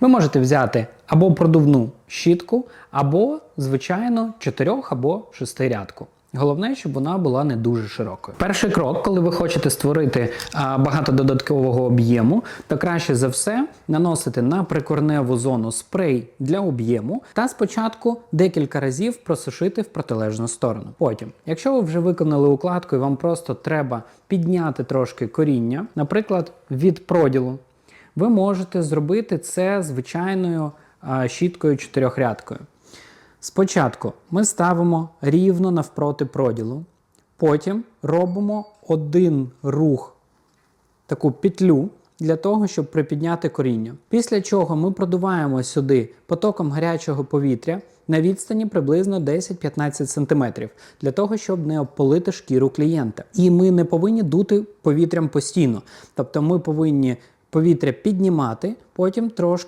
Ви можете взяти або продувну щітку, або, звичайно, чотирьох або шестирядку. Головне, щоб вона була не дуже широкою. Перший крок, коли ви хочете створити а, багато додаткового об'єму, то краще за все наносити на прикорневу зону спрей для об'єму та спочатку декілька разів просушити в протилежну сторону. Потім, якщо ви вже виконали укладку і вам просто треба підняти трошки коріння, наприклад, від проділу, ви можете зробити це звичайною щіткою чотирьохрядкою. Спочатку ми ставимо рівно навпроти проділу, потім робимо один рух, таку петлю для того, щоб припідняти коріння. Після чого ми продуваємо сюди потоком гарячого повітря на відстані приблизно 10-15 см, для того, щоб не обпалити шкіру клієнта. І ми не повинні дути повітрям постійно. Тобто ми повинні повітря піднімати, потім трошки